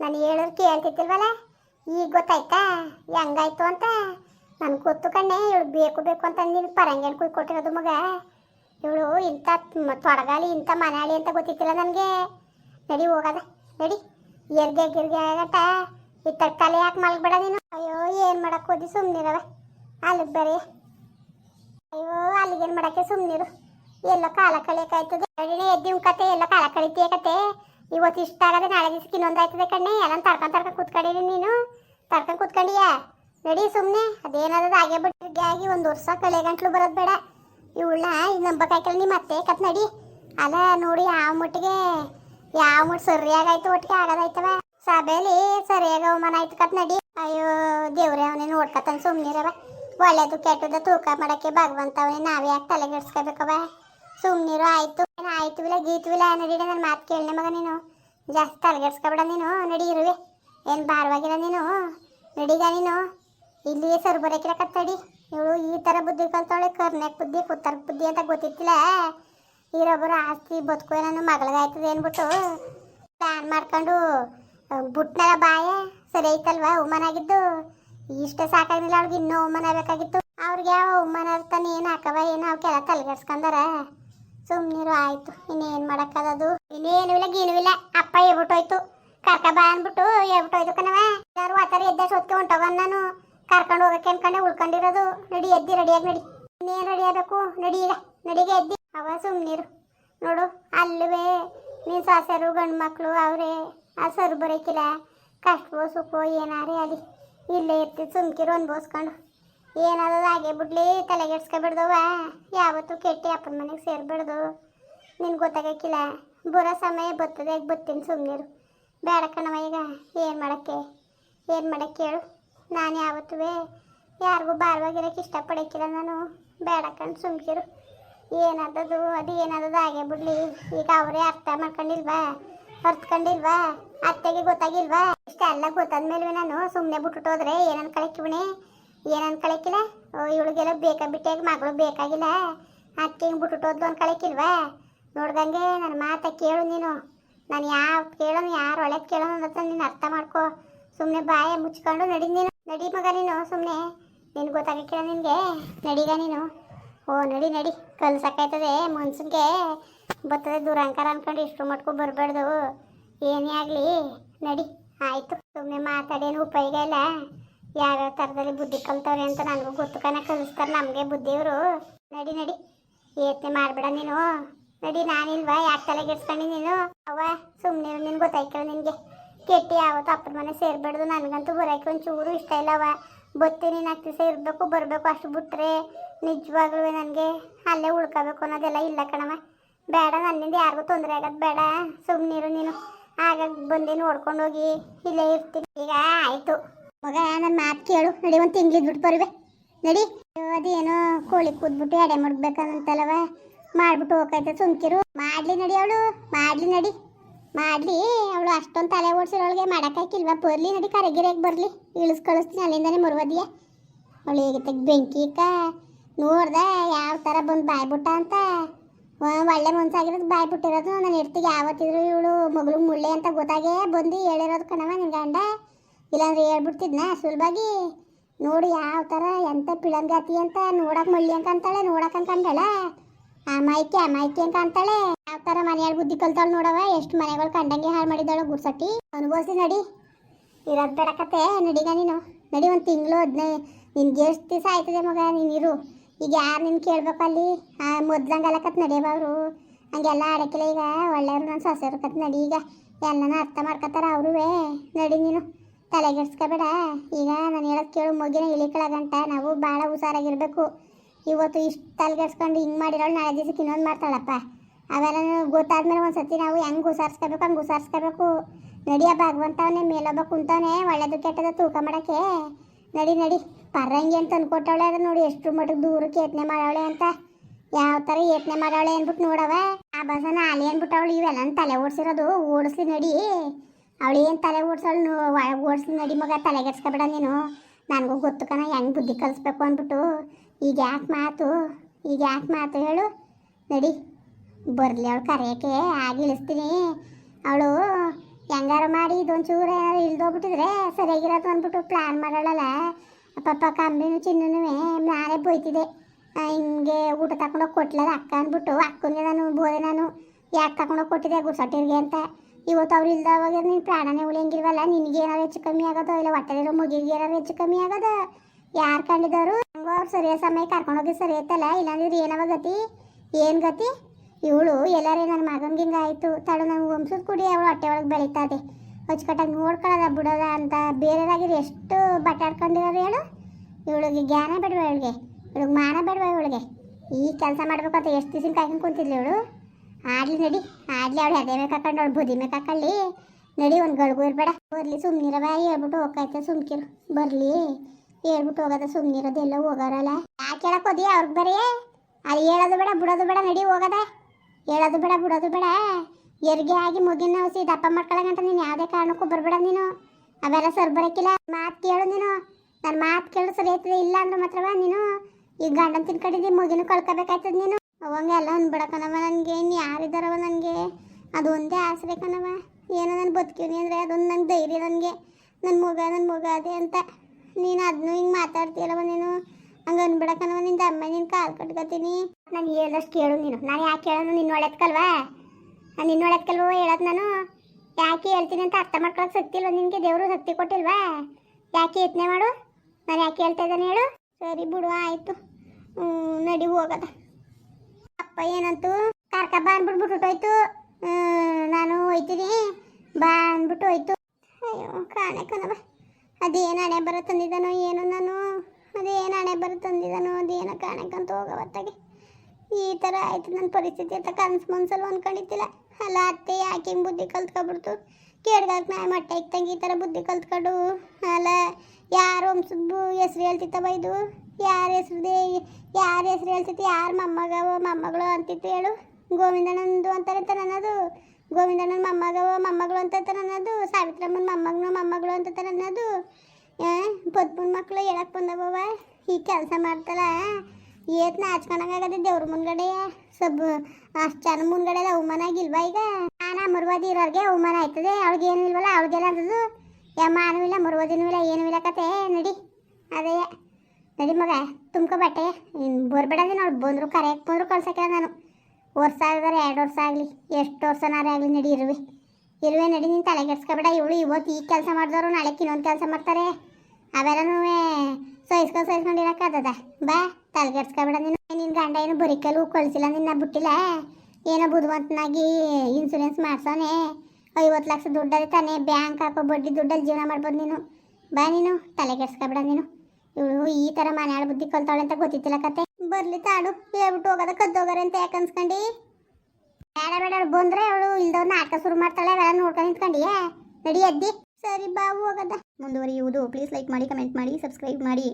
ನಾನು ಹೇಳೋರು ಕೇಳ್ತಿದ್ದಿಲ್ವಲ್ಲ? ಈಗ ಗೊತ್ತಾಯ್ತಾ? ಹೆಂಗಾಯ್ತು ಅಂತ? ನನಗೆ ಗೊತ್ತು ಕಣ್ಣೆ ಇವಳು ಬೇಕು ಬೇಕು ಅಂತ ನೀನು ಪರಂಗೇಣ್ ಕುಯ್ ಕೊಟ್ಟಿರೋದು ಮಗ. ಇವಳು ಇಂಥ ತೊಡಗಾಲಿ, ಇಂಥ ಮನಾಳಿ ಅಂತ ಗೊತ್ತಿತ್ತಿಲ್ಲ ನನಗೆ. ನಡಿ ಹೋಗದ, ನಡಿ. ಎರ್ಗೆ, ಗಿರ್ಗೆ ಆಗಟ. ಈ ತಟ್ಟಲೆ ಯಾಕೆ ಮಲ್ಬೇಡ ನೀನು? ಅಯ್ಯೋ, ಏನು ಮಾಡಕ್ಕೆ ಹೋದಿ ಸುಮ್ಮನಿರವ ಅಲ್ಲಿಗೆ ಬರೀ. ಅಯ್ಯೋ, ಅಲ್ಲಿಗೇನು ಮಾಡೋಕ್ಕೆ ಸುಮ್ಮನಿರು ಎಲ್ಲ ಕಾಲ ಕಳಿಯಕಾಯ್ತದೆ. ನಡಿನೇ ಎದ್ದಿ ಕತೆ ಎಲ್ಲ ಕಾಲ ಕಳಿತೀಯ ಕತೆ ಇವತ್ತು ಇಷ್ಟ ಆಗದೆ ನಾಳೆ ದಿವಸಕ್ಕೆ ಇನ್ನೊಂದು ಆಯ್ತದೆ ಕಣ್ಣೆ. ಎಲ್ಲ ತಡ್ಕೊಂಡ್ ತರ್ಕ ಕೂತ್ಕೊಂಡಿರಿ ನೀನು. ತಡ್ಕೊಂಡ್ ಕೂತ್ಕೊಂಡಿಯ? ನಡಿ ಸುಮ್ಮನೆ ಅದೇನಾದ್ರು ಆಗೇ ಬಿಟ್ಟಿಗೆ ಆಗಿ ಒಂದು ವರ್ಷ ಕಳೆ ಗಂಟ್ಲು ಬರೋದು ಬೇಡ. ಇವಳ ನಂಬಕಾಯ್ಕಲ್ಲ ನಿಮ್ಮ ಅತ್ತೆ ಕತ್ ನಡಿ. ಅಲ್ಲ ನೋಡಿ ಯಾವ ಮುಟ್ಟಿಗೆ, ಯಾವ ಮುಟ್ ಸರಿಯಾಗಾಯ್ತು, ಒಟ್ಟಿಗೆ ಆಗೋದಾಯ್ತವ? ಸಭೆಯಲ್ಲಿ ಸರಿಯಾಗಿ ಅವಮಾನ ಆಯ್ತು ಕತ್ ನಡಿ. ಅಯ್ಯೋ, ದೇವ್ರೆ, ಅವನೇ ನೋಡ್ಕತ್ತಾನ ಸುಮ್ಮನಿರವ ಒಳ್ಳೇದು ಕೆಟ್ಟದ ತೂಕ ಮಾಡೋಕ್ಕೆ ಭಗವಂತ ಅವನೇ ನಾವೇ ಯಾಕೆ ತಲೆಗೆಡ್ಸ್ಕೋಬೇಕವ ಸುಮ್ಮನಿರು ಆಯ್ತು ಇಲ್ಲ ಜೀತ್ವಿಲ ಗೀತುವಿಲ್ಲ ನಡಿ ನನ್ನ ಮಾತು ಕೇಳನೆ ಮಗ ನೀನು. ಜಾಸ್ತಿ ತಲೆಗೆಡ್ಸ್ಕೊಬೇಡ ನೀನು, ನಡಿ ಇರುವೆ. ಏನು ಭಾರವಾಗಿಲ್ಲ ನೀನು. ನಡೀಗ ನೀನು. ಇಲ್ಲಿ ಸರ್ ಬರೋಕಿಲ್ಲ ತಡಿ ಇವಳು ಈ ಥರ ಬುದ್ಧಿ ಕಲ್ತವಳೆ ಕರ್ನಾಕ್ ಬುದ್ಧಿ ಕುತ್ತರ್ಕ ಬುದ್ಧಿ ಅಂತ ಗೊತ್ತಿತ್ತಿಲ್ಲ. ಇರೊಬ್ಬರು ಆಸ್ತಿ ಬದುಕು ನನ್ನ ಮಗಳಗಾಯ್ತದೆ ಅಂದ್ಬಿಟ್ಟು ಪ್ಲಾನ್ ಮಾಡ್ಕೊಂಡು ಬುಟ್ನಲ್ಲ ಬಾಯ ಸರಿ ಐತಲ್ವಾ ಅವಮಾನ ಆಗಿದ್ದು? ಇಷ್ಟ ಸಾಕಾಗಿಲ್ಲ ಅವ್ಳಿಗೆ ಇನ್ನೂ ಉಮ್ಮನ ಬೇಕಾಗಿತ್ತು ಅವ್ರಿಗೆ ಯಾವ ಉಮ್ಮನ ತಾನೆ ಏನು ಹಾಕವ ಏನು, ಅವ್ಕೆಲ್ಲ ತಲೆಗೆಡ್ಸ್ಕೊಂಡಾರ? ಸುಮ್ಮನಿರು ಆಯ್ತು. ಇನ್ನೇನು ಮಾಡೋಕ್ಕದದು ಇನ್ನೇನು ಇಲ್ಲ, ಗೀನು ಇಲ್ಲ. ಅಪ್ಪ ಹೇಳ್ಬಿಟ್ಟೋಯ್ತು. ಕರ್ಕ ಬಾ ಅಂದ್ಬಿಟ್ಟು ಹೇಳ್ಬಿಟ್ಟೋಯ್ತು ಕಣವ ಯಾರು ಆತರ ಎದ್ದ ಸೊತ್ಕೆ ಹೊಂಟವನ್ ನಾನು. ಕರ್ಕೊಂಡು ಹೋಗಕ್ಕೆ ಅನ್ಕೊಂಡೆ ಉಳ್ಕೊಂಡಿರೋದು. ನಡಿ, ಎದ್ದಿ ರೆಡಿಯಾಗಿ ನಡಿ. ಇನ್ನೇನು ರೆಡಿ ಆಗಬೇಕು? ನಡಿ ಈಗ. ನಡಿಗೆ ಎದ್ದಿ. ಅವ ಸುಮ್ಮನಿರು ನೋಡು, ಅಲ್ಲವೇ. ನೀನು ಸಾಸರು ಗಂಡು ಮಕ್ಕಳು ಅವರೇ. ಆ ಸರು ಬರೋಕಿಲ್ಲ. ಕಷ್ಟವೋ ಸುಖವೋ ಏನಾರೇ ಅಲ್ಲಿ ಇಲ್ಲೇ ಇರ್ತೀವಿ ಸುಮ್ಕಿರು ಅನ್ಬೋಸ್ಕೊಂಡು ಏನಾದ್ರು ಹಾಗೆ ಬಿಡ್ಲಿ ತಲೆಗೆಡ್ಸ್ಕೊಬಿಡ್ದವ ಯಾವತ್ತು ಕೆಟ್ಟಿ ಅಪ್ಪನ ಮನೆಗೆ ಸೇರ್ಬಿಡ್ದು. ನಿನ್ಗೆ ಗೊತ್ತಾಗಕ್ಕಿಲ್ಲ ಬರೋ ಸಮಯ ಬರ್ತದೆ ಈಗ ಬತ್ತೀನಿ ಸುಮ್ಮನಿರು ಬೇಡ ಕಣವ ಈಗ, ಏನು ಮಾಡೋಕ್ಕೆ? ಏನು ಮಾಡೋಕ್ಕೆ ಹೇಳು? ನಾನು ಯಾವತ್ತೂ ಯಾರಿಗೂ ಬಾರವಾಗಿರೋಕ್ಕೆ ಇಷ್ಟಪಡಕ್ಕಿಲ್ಲ ನಾನು. ಬೇಡ ಕಣ್, ಸುಮ್ಕಿರು. ಏನಾದದು ಅದು ಏನಾದದು ಹಾಗೆ ಬಿಡ್ಲಿ. ಈಗ ಅವರೇ ಅರ್ಥ ಮಾಡ್ಕೊಂಡಿಲ್ವಾ? ಅರ್ಥಕೊಂಡಿಲ್ವಾ ಅತ್ತೆಗೆ ಗೊತ್ತಾಗಿಲ್ವಾ? ಇಷ್ಟೆಲ್ಲ ಗೊತ್ತಾದ್ಮೇಲೆ ನಾನು ಸುಮ್ಮನೆ ಬಿಟ್ಬಿಟ್ಟು ಹೋದ್ರೆ ಏನು ಅನ್ಕೊಳಕ್ಕಿವಣೆ ಏನು ಅನ್ಕೊಳಕ್ಕಿಲ್ಲ ಓ, ಇವಳಿಗೆಲ್ಲ ಬೇಕಾ ಬಿಟ್ಟಾಗ ಮಗಳು ಬೇಕಾಗಿಲ್ಲ. ಅಕ್ಕಿ ಹಿಂಗೆ ಬಿಟ್ಬಿಟ್ಟು ಹೋದ್ಲು ಅನ್ಕೊಳಕ್ಕಿಲ್ವಾ ನೋಡ್ದಂಗೆ ನನ್ನ ಮಾತ ಕೇಳು ನೀನು. ನಾನು ಯಾವ ಕೇಳೋನು, ಯಾರು ಒಳಗೆ ಕೇಳೋನು ಅಂತ ನೀನು ಅರ್ಥ ಮಾಡ್ಕೋ. ಸುಮ್ಮನೆ ಬಾಯ ಮುಚ್ಕೊಂಡು ನಡಿ ನೀನು. ನಡಿ ಮಗ ನೀನು ಸುಮ್ಮನೆ ನಿನ್ಗೆ ಗೊತ್ತಾಗಕ್ಕಿಲ್ಲ ನಿನಗೆ. ನಡಿಗ ನೀನು. ಓ, ನಡಿ ನಡಿ. ಕಲ್ಸಕ್ಕಾಯ್ತದೆ ಮನ್ಸಿಗೆ ಬರ್ತದೆ ದುರಂಕಾರ ಅನ್ಕೊಂಡು ಇಷ್ಟು ಮಟ್ಕು ಬರಬಾರ್ದು. ಏನೇ ಆಗಲಿ, ನಡಿ. ಆಯಿತು. ಸುಮ್ಮನೆ ಮಾತಾಡೇನು ಉಪಯೋಗ ಇಲ್ಲ. ಯಾವ್ಯಾವ ಥರದಲ್ಲಿ ಬುದ್ಧಿ ಕಲ್ತವ್ರೆ ಅಂತ ನನಗೂ ಗೊತ್ತು ಕಣ ಕಲಿಸ್ತಾರೆ ನಮಗೆ ಬುದ್ಧಿಯವರು ನಡಿ ನಡಿ. ಏತ್ನೆ ಮಾಡಬೇಡ ನೀನು. ನಡಿ, ನಾನಿಲ್ವಾ? ಯಾಕೆ ತಲೆಗೆಡ್ಸ್ಕೊಂಡು ನೀನು? ಅವ ಸುಮ್ಮನೆ ನಿನ್ಗೆ ಗೊತ್ತಾಯ್ಕಳ ನಿನಗೆ. ಕೆಟ್ಟಿ ಯಾವತ್ತು ಅಪ್ಪನ ಮನೆ ಸೇರ್ಬಾರ್ದು. ನನಗಂತೂ ಬರೋಕೆ ಒಂಚೂರು ಇಷ್ಟ ಇಲ್ಲವ ಬತ್ತಿ ನೀನು ಹತ್ತು ದಿವಸ ಇರಬೇಕು ಬರಬೇಕು ಅಷ್ಟು ಬಿಟ್ರೆ ನಿಜವಾಗ್ಲೂ ನನಗೆ ಅಲ್ಲೇ ಉಳ್ಕೋಬೇಕು ಅನ್ನೋದೆಲ್ಲ ಇಲ್ಲ ಕಣವ ಬೇಡ, ನನ್ನಿಂದ ಯಾರಿಗೂ ತೊಂದರೆ ಆಗೋದು ಬೇಡ. ಸುಮ್ಮನಿರು ನೀನು. ಆಗ ಬಂದು ನೋಡ್ಕೊಂಡು ಹೋಗಿ ಇಲ್ಲೇ ಇರ್ತೀನಿ. ಈಗ ಆಯಿತು. ಮಗ ನನ್ನ ಮಾತು ಕೇಳು. ನಡಿ, ಒಂದು ತಿಂಗ್ಳಿದ್ ಬಿಟ್ಟು ಬರುವೆ. ನಡಿ. ಅದು ಅದೇನೋ ಕೋಳಿ ಕೂದ್ಬಿಟ್ಟು ಎಡೆ ಮಾಡ್ಬೇಕಂತಲ್ಲವ ಮಾಡ್ಬಿಟ್ಟು ಹೋಗೈತೆ ಸುಮ್ಕಿರು. ಮಾಡ್ಲಿ ನಡಿ ಅವಳು. ಮಾಡ್ಲಿ ನಡಿ. ಮಾಡ್ಲಿ. ಅವಳು ಅಷ್ಟೊಂದು ತಲೆ ಓಡಿಸಿರೋಳಿಗೆ ಮಾಡೋಕ್ಕಾಕಿಲ್ವ ಬರಲಿ ನಡಿ ಕರೆಗಿರೆಗೆ ಬರಲಿ. ಇಳಿಸ್ ಕಳಿಸ್ತೀನಿ ಅಲ್ಲಿಂದನೇ ಮುರುವದಿಯ. ಅವಳು ಹೇಗೆ ಬೆಂಕಿ ಇಕ್ಕ ನೋಡ್ದೆ, ಯಾವ ಥರ ಬಂದು ಬಾಯ್ಬಿಟ್ಟ ಅಂತ. ಒಳ್ಳೆ ಮನ್ಸಾಗಿರೋದು ಬಾಯ್ಬಿಟ್ಟಿರೋದು ನಾನು ಇರ್ತಿಗೆ ಯಾವತ್ತಿದ್ರು ಇವಳು ಮಗಳು ಮುಳ್ಳೆ ಅಂತ ಗೊತ್ತಾಗೇ ಬಂದು ಹೇಳಿರೋದು ಕಣವ ನಿನ್ನ ಗಂಡ. ಇಲ್ಲಾಂದ್ರೆ ಹೇಳ್ಬಿಡ್ತಿದ್ನ, ಸುಲಭಾಗಿ ನೋಡಿ ಯಾವ ಥರ ಎಂತ ಪಿಳಂಗಾತಿ ಅಂತ ನೋಡಕ್ಕೆ ಮಳ್ಳಿ ಅಂತ ಅಂತಾಳೆ, ನೋಡಕ್ ಅನ್ಕಂಡಳ ಆ ಮೈಕೆ ಅಂತ ಅಂತಾಳೆ. ಯಾವ ಥರ ಮನೆಯಲ್ಲಿ ಬುದ್ಧಿ ಕಲ್ತಾಳು ನೋಡವ ಎಷ್ಟು ಮನೆಗಳು ಕಂಡಂಗೆ ಹಾಳು ಮಾಡಿದಾಳು ಗುಡ್ಸಟ್ಟಿ ಅನುಭವಿಸಿ ನಡಿ. ಇರೋದು ಬೇಡಕತ್ತೆ ನಡಿಗ ನೀನು. ನಡಿ ಒಂದು ತಿಂಗಳು ಹದಿನೈದು ನಿನ್ಗೆ ಎಷ್ಟು ದಿವಸ ಆಯ್ತದೆ ಮಗ ಇರು. ಈಗ ಯಾರು ನಿನ್ ಕೇಳ್ಬೇಕು ಅಲ್ಲಿ? ಮೊದ್ಲಂಗೆಲ್ಲ ಕತ್ ನಡೆಯವ ಅವರು. ಹಂಗೆಲ್ಲ ಆಡಕ್ಕಿಲ್ಲ ಈಗ, ಒಳ್ಳೆಯವ್ರು ನನ್ನ ಸೊಸೆಯವ್ರು ನಡಿ ಈಗ. ಎಲ್ಲನೂ ಅರ್ಥ ಮಾಡ್ಕೊತಾರ ಅವರುವೇ. ನಡಿ ನೀನು. ತಲೆಗೆಡ್ಸ್ಕೊಬೇಡ. ಈಗ ನಾನು ಹೇಳೋದು ಕೇಳು, ಮಗಿನ ಇಳಿಕಳಗಂಟ ನಾವು ಭಾಳ ಹುಷಾರಾಗಿರ್ಬೇಕು. ಇವತ್ತು ಇಷ್ಟು ತಲೆಗೆಡ್ಸ್ಕೊಂಡು ಹಿಂಗೆ ಮಾಡಿರೋಳು, ನಾಳೆ ದಿವಸಕ್ಕೆ ಇನ್ನೊಂದು ಮಾಡ್ತಾಳಪ್ಪ. ಅವೆಲ್ಲ ಗೊತ್ತಾದ್ಮೇಲೆ ಒಂದ್ಸತಿ ನಾವು ಹೆಂಗೆ ಹುಷಾರಿಸ್ಕೋಬೇಕು, ಹಂಗೆ ಹುಷಾರಿಸ್ಕೋಬೇಕು. ನಡಿಯ ಭಗವಂತವನೇ ಮೇಲೊಬ್ಬ ಕುಂತವನೇ, ಒಳ್ಳೆದು ಕೆಟ್ಟದ ತೂಕ ಮಾಡಕ್ಕೆ. ನಡಿ ನಡಿ ಪರಂಗಿ ಅಂತ ಅಂದ್ಕೊಟ್ಟವಳೆ ಅದು ನೋಡಿ, ಎಷ್ಟು ಮಟ್ಟಿಗೆ ದೂರಕ್ಕೆ ಯತ್ನೆ ಮಾಡವಳೆ ಅಂತ. ಯಾವ ಥರ ಯತ್ನೆ ಮಾಡವಳೆ ಅಂದ್ಬಿಟ್ಟು ನೋಡವ ಆ ಬಸನ ಅಲ್ಲಿ ಅಂದ್ಬಿಟ್ಟವಳು ಇವೆಲ್ಲ ತಲೆ ಓಡಿಸಿರೋದು, ಓಡಿಸ್ಲಿ ನಡಿ. ಅವಳು ಏನು ತಲೆ ಓಡಿಸೋಳು ಓಡಿಸಿ ನಡಿ ಮಗ ತಲೆಗೆಡ್ಸ್ಕೊಬೇಡ ನೀನು. ನನಗೂ ಗೊತ್ತು ಕಣ ಹೆಂಗೆ ಬುದ್ಧಿ ಕಲಿಸ್ಬೇಕು ಅಂದ್ಬಿಟ್ಟು. ಈಗ ಯಾಕೆ ಮಾತು? ಈಗ ಯಾಕೆ ಮಾತು ಹೇಳು? ನಡಿ. ಬರಲಿ ಅವಳು ಕರೆಯೋಕ್ಕೆ ಆಗಿ ಇಳಿಸ್ತೀನಿ. ಅವಳು ಹೆಂಗಾರ ಮಾಡಿ ಇದೊಂಚೂರು ಏನಾರು ಇಳ್ದೋಗ್ಬಿಟ್ಟಿದ್ರೆ ಸರಿಯಾಗಿರೋದು ಅಂದ್ಬಿಟ್ಟು ಪ್ಲ್ಯಾನ್ ಮಾಡೋಳಲ್ಲ ಪಾಪ ಕಂಬಿನೂ ಚಿನ್ನೂ ನಾನೇ ಆ, ಹಿಂಗೆ ಊಟ ತಗೊಂಡೋಗಿ ಕೊಟ್ಲದ ಅಕ್ಕ ಅಂದ್ಬಿಟ್ಟು ಅಕ್ಕನಿಗೆ ನಾನು ಬೋದೆ ನಾನು. ಯಾಕೆ ತಗೊಂಡೋಗಿ ಕೊಟ್ಟಿದ್ದೆ ಗುಡ್ಸಟ್ಟಿರ್ಗೆ ಅಂತ. ಇವತ್ತು ಅವ್ರು ಇಲ್ದವಾಗ ನಿನ್ನ ಪ್ರಾಣನೇ ಉಳಿಯಂಗಿಲ್ವಲ್ಲ? ನಿನಗೆ ಏನಾರು ಹೆಚ್ಚು ಕಮ್ಮಿ ಆಗೋದು ಇಲ್ಲ ಹೊಟ್ಟೆಲಿರೋ ಮಗಿಗೆ ಏನಾರು ಹೆಚ್ಚು ಕಮ್ಮಿ ಆಗೋದು ಯಾರು ಕಂಡಿದ್ದವರು ಹಂಗೋ ಅವ್ರು ಸರಿಯಾದ ಸಮಯ ಕರ್ಕೊಂಡೋಗಿ ಸರಿ ಐತಲ್ಲ ಇಲ್ಲಾಂದ್ರೆ ಏನವ ಗತಿ? ಏನು ಗತಿ? ಇವಳು ಎಲ್ಲಾರೇ ನನ್ನ ಮಗನ್ಗೆ ಆಯಿತು. ತಡು ನಂಗೆ ವಂಶದ ಕುಡಿ, ಅವಳು ಹೊಟ್ಟೆ ಒಳಗೆ ಬೆಳೀತದೆ. ಅಚ್ಚುಕಟ್ಟಾಗಿ ನೋಡ್ಕೊಳ್ಳೋದ ಬಿಡೋದ ಅಂತ ಬೇರೆದಾಗಿರೋ ಎಷ್ಟು ಬಟಾಡ್ಕೊಂಡಿರೋರು ಹೇಳು? ಇವಳಿಗೆ ಜ್ಞಾನ ಬೇಡವ ಇವಳಿಗೆ? ಇವಳಿಗೆ ಮಾನ ಬೇಡವ ಇವಳಿಗೆ? ಈ ಕೆಲಸ ಮಾಡ್ಬೇಕು ಅಂತ ಎಷ್ಟು ದಿವಸ ಕಾಯ್ಕೊಂಡು ಕುಂತಿದ್ಲು ಇವಳು? ಆಡ್ಲಿ ನಡಿ, ಆಗ್ಲಿ ಅವಳು ಹೆದೇ ಮೇಲೆ ಕಾಕೊಂಡು, ಅವಳು ಬುದಿ ಮೇಲೆ ಕಾಕೊಳ್ಳಿ. ನಡಿ ಒಂದು ಗಳಿಗೂ ಇರಬೇಡ. ಬರ್ಲಿ ಸುಮ್ಮನಿರವ ಹೇಳ್ಬಿಟ್ಟು ಹೋಗ್ತೈತೆ ಸುಮ್ಕಿರು. ಬರ್ಲಿ. ಹೇಳ್ಬಿಟ್ಟು ಹೋಗೋದ ಸುಮ್ಮನಿರೋದು ಎಲ್ಲ ಹೋಗೋರಲ್ಲ ಯಾಕೆ ಹೇಳಕ್ ಹೋದಿ ಅವ್ರಿಗೆ ಬರೀ? ಅಲ್ಲಿ ಹೇಳೋದು ಬೇಡ, ಬಿಡೋದು ಬೇಡ, ನಡಿ ಹೋಗದ. ಹೇಳೋದು ಬೇಡ, ಬಿಡೋದು ಬೇಡ. ಎರಿಗೆ ಆಗಿ ಮುಗಿನ ಔಸಿ ದಪ್ಪ ಮಾಡ್ಕೊಳಂಗಂತ ನೀನು ಯಾವುದೇ ಕಾರಣಕ್ಕೂ ಬರಬೇಡ ನೀನು. ಅವೆಲ್ಲ ಸರ್ ಬರೋಕ್ಕಿಲ್ಲ ಮಾತು ಕೇಳು ನೀನು. ನನ್ನ ಮಾತು ಕೇಳು ಸರಿ ಆಯ್ತದೆ, ಇಲ್ಲ ಅಂದ್ರೆ ಮಾತ್ರವ ನೀನು. ಈಗ ಗಂಡನ ತಿನ್ಕೊಂಡಿದ್ದಿ, ಮುಗಿನ ಕಳ್ಕೊಬೇಕಾಯ್ತದ ನೀನು. ಅವಂಗೆ ಎಲ್ಲ ಅನ್ಬಿಡಕನವ ನನಗೆ ಇನ್ನು ಯಾರಿದ್ದಾರವ ನನಗೆ? ಅದು ಒಂದೇ ಆಸರೆ ಕಣವ. ಏನೋ ನಾನು ಬದುಕೀನಿ ಅಂದರೆ ಅದೊಂದು ನಂಗೆ ಧೈರ್ಯ ನನಗೆ. ನನ್ನ ಮಗ ನನ್ನ ಮಗ ಅದೇ ಅಂತ. ನೀನು ಅದನ್ನು ಹಿಂಗೆ ಮಾತಾಡ್ತೀಯಲ್ಲವ ನೀನು? ಹಂಗೆ ಅನ್ಬಿಡಕನವ ನಿಂದ ಅಮ್ಮ ನಿನ್ನ ಕಾಲು ಕಟ್ಕೊತೀನಿ. ನಾನು ಹೇಳೋಷ್ಟು ಕೇಳು ನೀನು. ನಾನು ಯಾಕೆ ಹೇಳೋನು ನಿನ್ನ ಒಳ್ಳೆದ್ಕಲ್ವಾ? ನಾನು ನಿನ್ನ ಒಳ್ಳೆದ್ಕಲ್ವ ಹೇಳೋದು ನಾನು? ಯಾಕೆ ಹೇಳ್ತೀನಿ ಅಂತ ಅರ್ಥ ಮಾಡ್ಕೊಳಕ್ಕೆ ಶಕ್ತಿ ಇಲ್ವಾ ನಿನಗೆ? ದೇವರು ಶಕ್ತಿ ಕೊಟ್ಟಿಲ್ವಾ? ಯಾಕೆ ಯತ್ನೆ ಮಾಡು? ನಾನು ಯಾಕೆ ಹೇಳ್ತಾ ಇದ್ದಾನೆ ಹೇಳು? ಸರಿ ಬಿಡು, ಆಯಿತು. ನಡಿ ಹೋಗದ. ಅಪ್ಪ, ಏನಂತು? ಕರ್ಕ, ಬಾ ಅಂದ್ಬಿಟ್ಟು ಹೋಯ್ತು. ನಾನು ಹೋಯ್ತೀನಿ. ಬಾ ಅಂದ್ಬಿಟ್ಟು ಹೋಯ್ತು. ಅಯ್ಯೋ, ಕಾಣೆ ಕಣವ ಅದೇನು ಹಣೆ ಬರ ತಂದಿದ್ದಾನೋ ಏನು ನಾನು. ಅದೇನು ಹಣೆ ಬರ ತಂದಿದ್ದಾನೋ, ಅದೇನೋ ಕಾಣಕ್ಕಂತ ಹೋಗವತ್ತಾಗೆ ಈ ಥರ ಆಯಿತು ನನ್ನ ಪರಿಸ್ಥಿತಿ ಅಂತ ಕನಸು ಮನ್ಸಲ್ಲಿ ಅಂದ್ಕೊಂಡಿದ್ದಿಲ್ಲ ಅಲ್ಲ, ಅತ್ತೆ ಯಾಕೆ ಹಿಂಗೆ ಬುದ್ಧಿ ಕಲ್ತ್ಕೊಬಿಡ್ತು? ಕೇಳ್ಗಾಕ್ ನಾಯಿ ಮೊಟ್ಟೆ ಇಕ್ತಂಗೆ ಈ ಥರ ಬುದ್ಧಿ ಕಲ್ತ್ಕೊಂಡು. ಅಲ್ಲ ಯಾರು ವಂಶದ ಹೆಸ್ರು ಹೇಳ್ತಿತ್ತವ ಇದು? ಯಾರ ಹೆಸ್ರದೇ ಯಾರ ಹೆಸ್ರು ಹೇಳ್ತಿತ್ತು? ಯಾರ ಮೊಮ್ಮಗವ ಮೊಮ್ಮಗಳು ಅಂತಿತ್ತು ಹೇಳು. ಗೋವಿಂದಣ್ಣಂದು ಅಂತಾರಂತ ನನ್ನದು. ಗೋವಿಂದಣ್ಣನ ಮೊಮ್ಮಗವ ಮೊಮ್ಮಗಳು ಅಂತ ನನ್ನದು. ಸಾವಿತ್ರಮ್ಮನ ಮೊಮ್ಮಗನು ಮೊಮ್ಮಗಳು ಅಂತ ನನ್ನದು. ಪದ್ಮನ ಮಕ್ಕಳು ಹೇಳಕ್ಕೆ ಬಂದವ ಈ ಕೆಲಸ ಮಾಡ್ತಲ್ಲ ಏತ್ ನಾಚ್ಕೊಳಂಗಾಗದೆ ದೇವ್ರ ಮುನ್ಗಡೆ ಸಬ್ ಅಷ್ಟು ಜನ ಅವಮಾನ ಆಗಿಲ್ವಾ ಈಗ? ನಾನು ಅಮರ್ವಾದಿ ಇರೋರಿಗೆ ಅವಮಾನ ಆಯ್ತದೆ. ಅವ್ಳಿಗೆ ಏನಿಲ್ವಲ್ಲ ಅವ್ಳಿಗೆಲ್ಲ ಅಂತದ್ದು ಯಾ ಮಾನೂ ಇಲ್ಲ ಮರುವದಿನೂ ಇಲ್ಲ ಏನೂ ಇಲ್ಲ ಕತೆ. ನಡಿ. ಅದೇ, ನಡಿ ಮಗ, ತುಂಬ್ಕೊ ಬಟ್ಟೆ. ಇನ್ನು ಬರ್ಬೇಡದೆ ನೋಡಿ, ಬಂದರು ಕರೆಯಕ್ಕೆ ಬಂದರು ಕಳ್ಸಕ್ಕಿಲ್ಲ ನಾನು. ವರ್ಷ ಆಗಿದ್ರೆ, ಎರಡು ವರ್ಷ ಆಗಲಿ, ಎಷ್ಟು ವರ್ಷನಾರೇ ಆಗಲಿ, ನಡಿ ಇರುವೆ. ಇರುವೆ, ನಡಿ, ನೀನು ತಲೆ ಕೆಡಿಸ್ಕೊಬೇಡ ಇವಳು ಇವತ್ತು ಈ ಕೆಲಸ ಮಾಡಿದವರು ನಾಳೆ ಇನ್ನೊಂದು ಕೆಲಸ ಮಾಡ್ತಾರೆ. ಅವೆಲ್ಲನೂ ಸಹಿಸ್ಕೊಂಡು ಸಹಿಸ್ಕೊಂಡು ಇರೋಕ್ಕಾಗದ ಬಾ ತಲೆ ಕೆಡಿಸ್ಕೊಬೇಡ ನಿನ್ನ ಗಂಡ ಏನು ಬರಿಕಲ್ಲು ಕಳಿಸಿಲ್ಲ, ನಿನ್ನ ಬಿಟ್ಟಿಲ್ಲ ಏನೋ ಬುದ್ಧಿವಂತನಾಗಿ ಇನ್ಸೂರೆನ್ಸ್ ಮಾಡ್ಸೋನೆ. ಐವತ್ತು ಲಕ್ಷ ದುಡ್ಡಲ್ಲಿ ತಾನೇ ಬ್ಯಾಂಕ್ ಹಾಕೋ ಬಡ್ಡಿ ದುಡ್ಡಲ್ಲಿ ಜೀವನ ಮಾಡ್ಬೋದು ನೀನು. ಬಾ ನೀನು, ತಲೆ ಕೆಡ್ಸ್ಕೊಬೇಡ ನೀನು. ಇವಳು ಈ ಥರ ಮನೆಯಾಳ ಬುದ್ಧಿ ಕಲ್ತಾಳೆ ಅಂತ ಗೊತ್ತಿತ್ತಿಲ್ಲ ಕತೆ. ಬರ್ಲಿ ತಾಡು, ಹೇಳ್ಬಿಟ್ಟು ಹೋಗೋದ ಕದ್ದೋಗಾರೆ ಅಂತ ಯಾಕೆ ಅನ್ಸ್ಕೊಂಡು? ಬೇಡ ಬೇಡ, ಅವ್ಳು ಬಂದ್ರೆ ಅವಳು ಇಲ್ದವ್ರು ಆಟ ಶುರು ಮಾಡ್ತಾಳೆ, ಅವೆಲ್ಲ ನೋಡ್ಕೊಂಡು ನಿಂತ್ಕೊಂಡಿಯೇ ನಡಿ ಅದ್ದಿ ಸರಿ, ಬಾ, ಹೋಗದ. ಮುಂದುವರಿಯುವುದು. ಪ್ಲೀಸ್ ಲೈಕ್ ಮಾಡಿ ಕಮೆಂಟ್ ಮಾಡಿ ಸಬ್ಸ್ಕ್ರೈಬ್ ಮಾಡಿ.